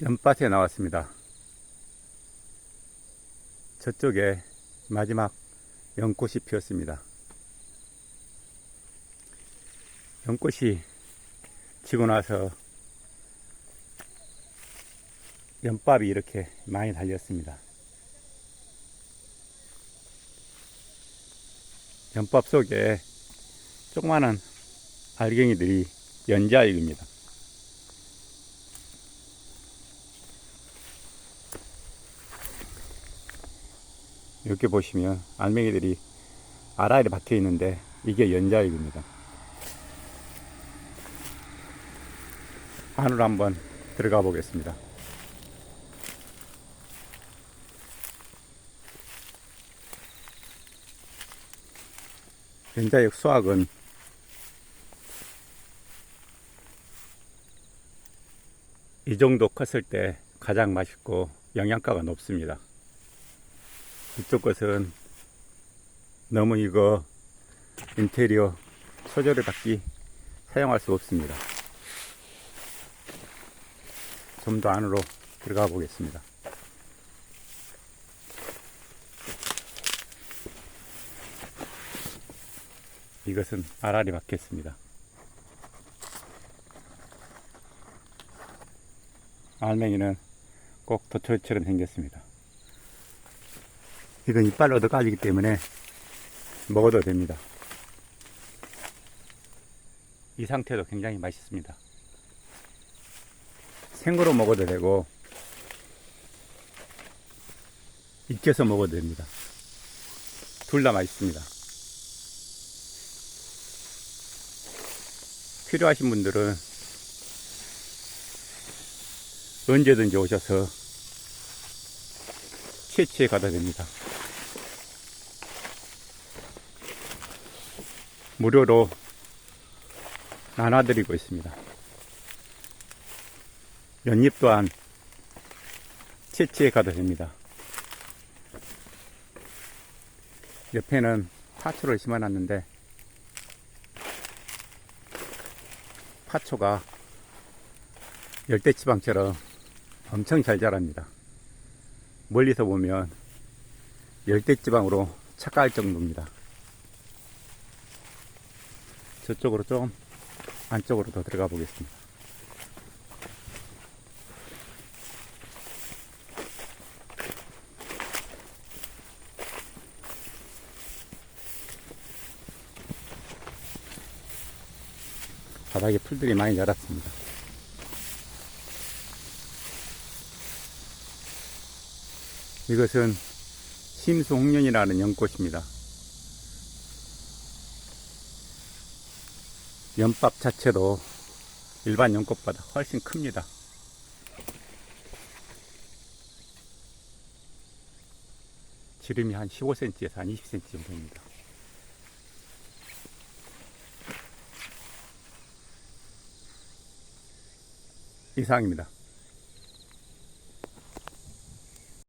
연밭에 나왔습니다. 저쪽에 마지막 연꽃이 피었습니다. 연꽃이 지고 나서 연밥이 이렇게 많이 달렸습니다. 연밥 속에 조그마한 알갱이들이 연자육입니다. 이렇게 보시면 알맹이들이 알알이 박혀 있는데 이게 연자육입니다. 안으로 한번 들어가 보겠습니다. 연자육 수확은 이 정도 컸을 때 가장 맛있고 영양가가 높습니다. 이쪽 것은 너무 이거 인테리어 소재를 받기 사용할 수 없습니다. 좀 더 안으로 들어가 보겠습니다. 이것은 알알이 박혔습니다. 알맹이는 꼭 도철처럼 생겼습니다. 이건 이빨로 얻어가지기 때문에 먹어도 됩니다. 이 상태도 굉장히 맛있습니다. 생으로 먹어도 되고 익혀서 먹어도 됩니다. 둘 다 맛있습니다. 필요하신 분들은 언제든지 오셔서 채취해 가도 됩니다. 무료로 나눠드리고 있습니다. 연잎 또한 채취해 가도 됩니다. 옆에는 파초를 심어놨는데 파초가 열대지방처럼 엄청 잘 자랍니다. 멀리서 보면 열대지방으로 착각할 정도입니다. 저쪽으로 좀 안쪽으로 더 들어가 보겠습니다. 바닥에 풀들이 많이 자랐습니다. 이것은 심수홍련이라는 연꽃입니다. 연밥 자체도 일반 연꽃보다 훨씬 큽니다. 지름이 한 15cm에서 한 20cm 정도입니다. 이상입니다.